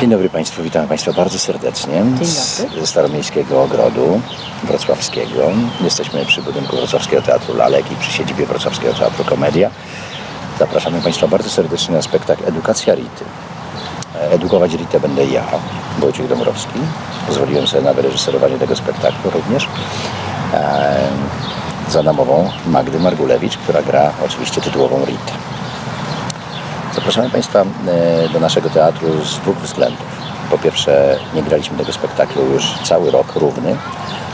Dzień dobry Państwu, witam Państwa bardzo serdecznie ze Staromiejskiego Ogrodu Wrocławskiego. Jesteśmy przy budynku Wrocławskiego Teatru Lalek i przy siedzibie Wrocławskiego Teatru Komedia. Zapraszamy Państwa bardzo serdecznie na spektakl Edukacja Rity. E, Edukować Ritę będę ja, Wojciech Dąbrowski. Pozwoliłem sobie na wyreżyserowanie tego spektaklu również. E, za namową Magdy Margulewicz, która gra oczywiście tytułową Ritę. Zapraszamy Państwa e, do naszego teatru z dwóch względów. Po pierwsze, nie graliśmy tego spektaklu już cały rok równy,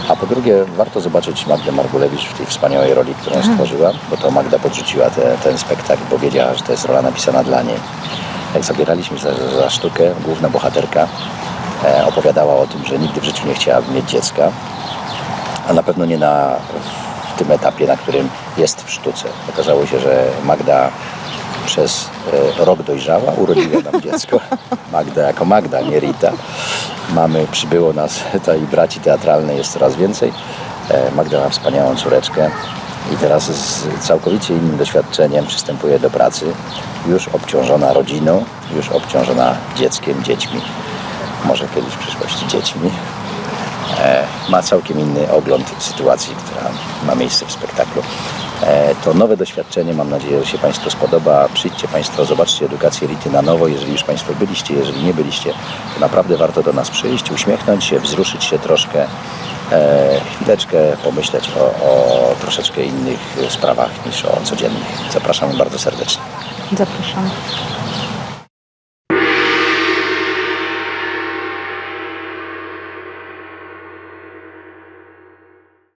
a po drugie, warto zobaczyć Magdę Margulewicz w tej wspaniałej roli, którą stworzyła, bo to Magda podrzuciła te, ten spektakl, bo wiedziała, że to jest rola napisana dla niej. Jak zabieraliśmy za, za sztukę, główna bohaterka e, opowiadała o tym, że nigdy w życiu nie chciała mieć dziecka, a na pewno nie na, w tym etapie, na którym jest w sztuce. Okazało się, że Magda przez e, rok dojrzała, urodziła nam dziecko. Magda jako Magda, nie Rita. Mamy, przybyło nas tutaj braci teatralnej jest coraz więcej. E, Magda ma wspaniałą córeczkę i teraz z całkowicie innym doświadczeniem przystępuje do pracy, już obciążona rodziną, już obciążona dzieckiem, dziećmi, może kiedyś w przyszłości dziećmi e, ma całkiem inny ogląd sytuacji, która ma miejsce w spektaklu. E, To nowe doświadczenie, mam nadzieję, że się Państwu spodoba. Przyjdźcie Państwo, zobaczcie edukację Rity na nowo. Jeżeli już Państwo byliście, jeżeli nie byliście, to naprawdę warto do nas przyjść, uśmiechnąć się, wzruszyć się troszkę, e, chwileczkę pomyśleć o, o troszeczkę innych sprawach niż o codziennych. Zapraszamy bardzo serdecznie. Zapraszam.